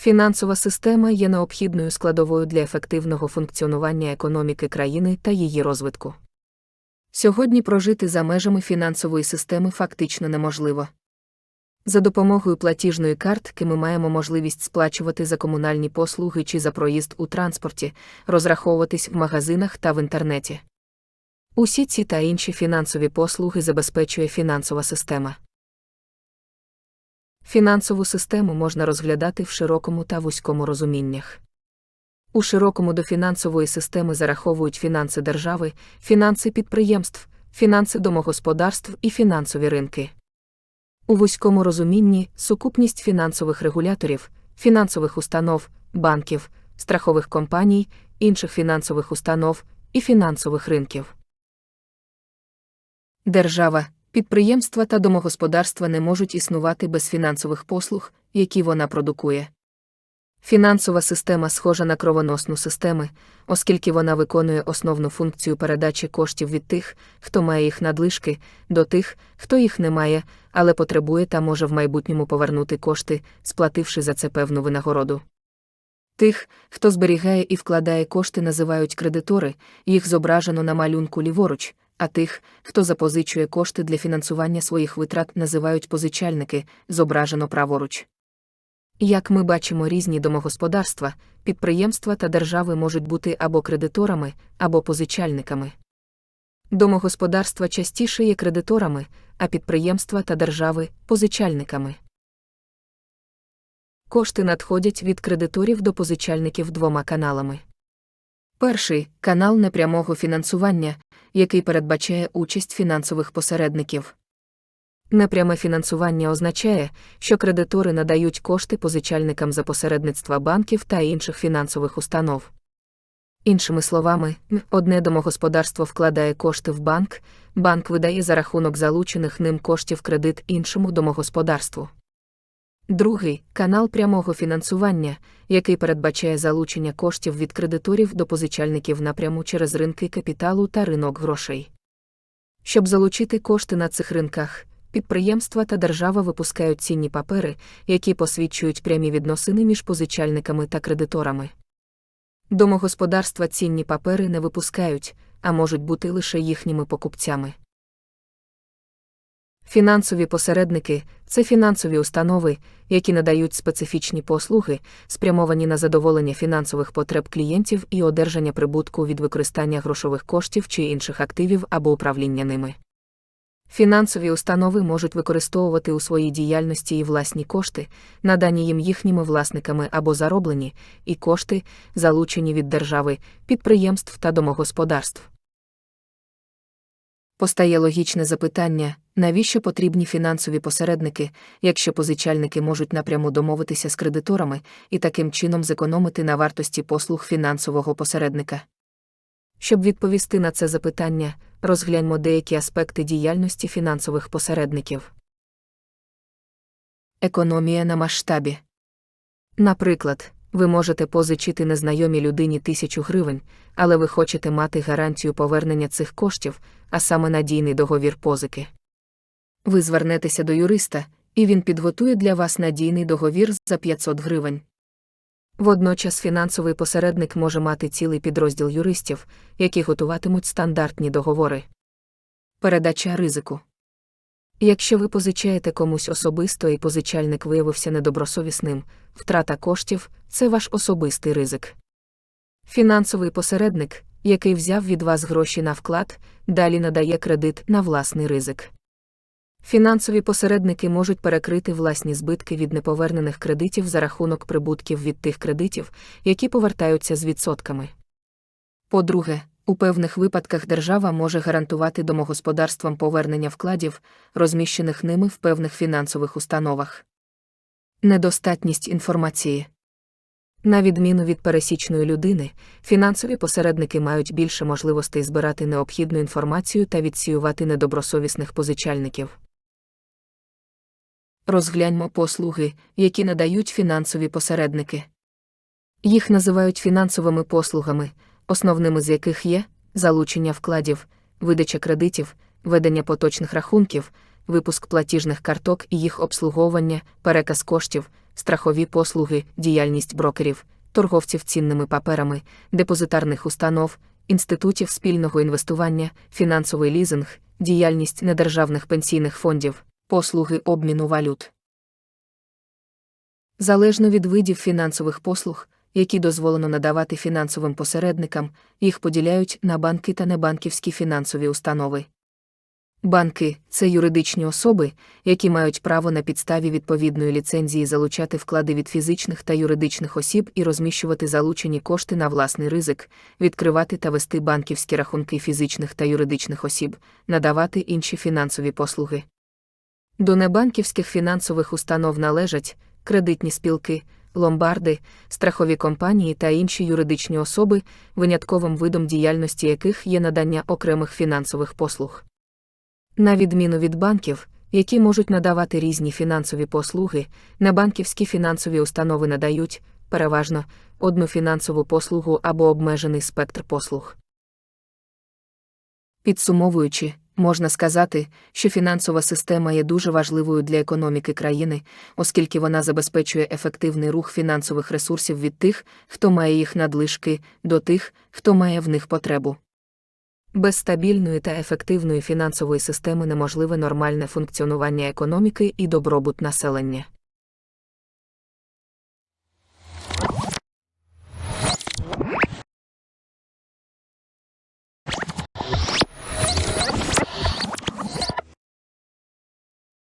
Фінансова система є необхідною складовою для ефективного функціонування економіки країни та її розвитку. Сьогодні прожити за межами фінансової системи фактично неможливо. За допомогою платіжної картки ми маємо можливість сплачувати за комунальні послуги чи за проїзд у транспорті, розраховуватись в магазинах та в інтернеті. Усі ці та інші фінансові послуги забезпечує фінансова система. Фінансову систему можна розглядати в широкому та вузькому розуміннях. У широкому до фінансової системи зараховують фінанси держави, фінанси підприємств, фінанси домогосподарств і фінансові ринки. У вузькому розумінні сукупність фінансових регуляторів, фінансових установ, банків, страхових компаній, інших фінансових установ і фінансових ринків. Держава, підприємства та домогосподарства не можуть існувати без фінансових послуг, які вона продукує. Фінансова система схожа на кровоносну систему, оскільки вона виконує основну функцію передачі коштів від тих, хто має їх надлишки, до тих, хто їх не має, але потребує та може в майбутньому повернути кошти, сплативши за це певну винагороду. Тих, хто зберігає і вкладає кошти, називають кредитори, їх зображено на малюнку ліворуч, а тих, хто запозичує кошти для фінансування своїх витрат, називають позичальники, зображено праворуч. Як ми бачимо, різні домогосподарства, підприємства та держави можуть бути або кредиторами, або позичальниками. Домогосподарства частіше є кредиторами, а підприємства та держави позичальниками. Кошти надходять від кредиторів до позичальників двома каналами. Перший канал непрямого фінансування, який передбачає участь фінансових посередників. Непряме фінансування означає, що кредитори надають кошти позичальникам за посередництва банків та інших фінансових установ. Іншими словами, одне домогосподарство вкладає кошти в банк, банк видає за рахунок залучених ним коштів кредит іншому домогосподарству. Другий канал прямого фінансування, який передбачає залучення коштів від кредиторів до позичальників напряму через ринки капіталу та ринок грошей. Щоб залучити кошти на цих ринках, підприємства та держава випускають цінні папери, які посвідчують прямі відносини між позичальниками та кредиторами. Домогосподарства цінні папери не випускають, а можуть бути лише їхніми покупцями. Фінансові посередники це фінансові установи, які надають специфічні послуги, спрямовані на задоволення фінансових потреб клієнтів і одержання прибутку від використання грошових коштів чи інших активів або управління ними. Фінансові установи можуть використовувати у своїй діяльності і власні кошти, надані їм їхніми власниками або зароблені, і кошти, залучені від держави, підприємств та домогосподарств. Постає логічне запитання, навіщо потрібні фінансові посередники, якщо позичальники можуть напряму домовитися з кредиторами і таким чином зекономити на вартості послуг фінансового посередника. Щоб відповісти на це запитання, розгляньмо деякі аспекти діяльності фінансових посередників. Економія на масштабі. Наприклад, ви можете позичити незнайомій людині тисячу гривень, але ви хочете мати гарантію повернення цих коштів, а саме надійний договір позики. Ви звернетеся до юриста, і він підготує для вас надійний договір за 500 гривень. Водночас фінансовий посередник може мати цілий підрозділ юристів, які готуватимуть стандартні договори. Передача ризику. Якщо ви позичаєте комусь особисто і позичальник виявився недобросовісним, втрата коштів це ваш особистий ризик. Фінансовий посередник, який взяв від вас гроші на вклад, далі надає кредит на власний ризик. Фінансові посередники можуть перекрити власні збитки від неповернених кредитів за рахунок прибутків від тих кредитів, які повертаються з відсотками. По-друге, у певних випадках держава може гарантувати домогосподарствам повернення вкладів, розміщених ними в певних фінансових установах. Недостатність інформації. На відміну від пересічної людини, фінансові посередники мають більше можливостей збирати необхідну інформацію та відсіювати недобросовісних позичальників. Розгляньмо послуги, які надають фінансові посередники. Їх називають фінансовими послугами, основними з яких є залучення вкладів, видача кредитів, ведення поточних рахунків, випуск платіжних карток і їх обслуговування, переказ коштів, страхові послуги, діяльність брокерів, торговців цінними паперами, депозитарних установ, інститутів спільного інвестування, фінансовий лізинг, діяльність недержавних пенсійних фондів, послуги обміну валют. Залежно від видів фінансових послуг, які дозволено надавати фінансовим посередникам, їх поділяють на банки та небанківські фінансові установи. Банки це юридичні особи, які мають право на підставі відповідної ліцензії залучати вклади від фізичних та юридичних осіб і розміщувати залучені кошти на власний ризик, відкривати та вести банківські рахунки фізичних та юридичних осіб, надавати інші фінансові послуги. До небанківських фінансових установ належать кредитні спілки, ломбарди, страхові компанії та інші юридичні особи, винятковим видом діяльності яких є надання окремих фінансових послуг. На відміну від банків, які можуть надавати різні фінансові послуги, небанківські фінансові установи надають, переважно, одну фінансову послугу або обмежений спектр послуг. Підсумовуючи, можна сказати, що фінансова система є дуже важливою для економіки країни, оскільки вона забезпечує ефективний рух фінансових ресурсів від тих, хто має їх надлишки, до тих, хто має в них потребу. Без стабільної та ефективної фінансової системи неможливе нормальне функціонування економіки і добробут населення.